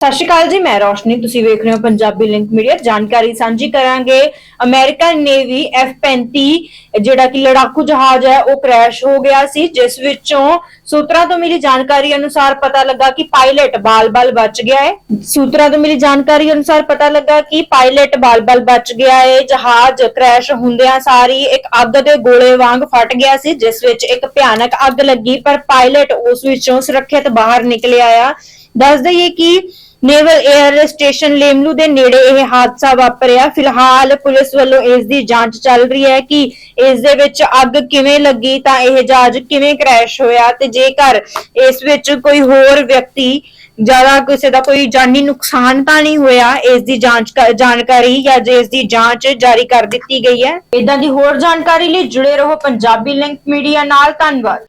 ਸਤਿ ਸ਼੍ਰੀ ਅਕਾਲ ਜੀ, ਮੈਂ ਰੋਸ਼ਨੀ, ਤੁਸੀਂ ਵੇਖ ਰਹੇ ਹੋ ਪੰਜਾਬੀ ਲਿੰਕ ਮੀਡੀਆ, ਜਾਣਕਾਰੀ ਸਾਂਝੀ ਕਰਾਂਗੇ। ਅਮਰੀਕਨ ਨੇਵੀ F35, ਜਿਹੜਾ ਕਿ ਲੜਾਕੂ ਜਹਾਜ਼ ਹੈ, ਉਹ ਕ੍ਰੈਸ਼ ਹੋ ਗਿਆ ਸੀ, ਜਿਸ ਵਿੱਚੋਂ ਸੂਤਰਾਂ ਤੋਂ ਮਿਲੀ ਜਾਣਕਾਰੀ ਅਨੁਸਾਰ ਪਤਾ ਲੱਗਾ ਕਿ ਪਾਇਲਟ ਬਾਲ-ਬਾਲ ਬਚ ਗਿਆ ਹੈ। ਸੂਤਰਾਂ ਤੋਂ ਮਿਲੀ ਜਾਣਕਾਰੀ ਅਨੁਸਾਰ ਪਤਾ ਲੱਗਾ ਕਿ ਪਾਇਲਟ ਬਾਲ-ਬਾਲ ਬਚ ਗਿਆ ਹੈ। ਜਹਾਜ਼ ਕ੍ਰੈਸ਼ ਹੁੰਦਿਆਂ ਸਾਰੀ ਇੱਕ ਅੱਗ ਦੇ ਗੋਲੇ ਵਾਂਗ ਫਟ ਗਿਆ ਸੀ, ਜਿਸ ਵਿੱਚ ਇੱਕ ਭਿਆਨਕ ਅੱਗ ਲੱਗੀ, ਪਰ ਪਾਇਲਟ ਉਸ ਵਿੱਚੋਂ ਸੁਰੱਖਿਅਤ ਬਾਹਰ ਨਿਕਲਿਆ ਆਇਆ ਦੱਸ ਦਈਏ ਕਿ ਨੇਵਲ 에ਅਰ ਸਟੇਸ਼ਨ ਲੇਮਲੂ ਦੇ ਨੇੜੇ ਇਹ ਹਾਦਸਾ ਵਾਪਰਿਆ। ਫਿਲਹਾਲ ਪੁਲਿਸ ਵੱਲੋਂ ਇਸ ਦੀ ਜਾਂਚ ਚੱਲ ਰਹੀ ਹੈ ਕਿ ਇਸ ਦੇ ਵਿੱਚ ਅੱਗ ਕਿਵੇਂ ਲੱਗੀ, ਤਾਂ ਇਹ ਜਹਾਜ਼ ਕਿਵੇਂ ਕ੍ਰੈਸ਼ ਹੋਇਆ ਤੇ ਜੇਕਰ ਇਸ ਵਿੱਚ ਕੋਈ ਹੋਰ ਵਿਅਕਤੀ ਜ਼ਿਆਦਾ ਕਿਸੇ ਦਾ ਕੋਈ ਜਾਨੀ ਨੁਕਸਾਨ ਤਾਂ ਨਹੀਂ ਹੋਇਆ, ਇਸ ਦੀ ਜਾਂਚ ਜਾਣਕਾਰੀ ਜਾਂ ਇਸ ਦੀ ਜਾਂਚ ਜਾਰੀ ਕਰ ਦਿੱਤੀ ਗਈ ਹੈ। ਇਦਾਂ ਦੀ ਹੋਰ ਜਾਣਕਾਰੀ ਲਈ ਜੁੜੇ ਰਹੋ ਪੰਜਾਬੀ ਲਿੰਕ ਮੀਡੀਆ ਨਾਲ। ਧੰਨਵਾਦ।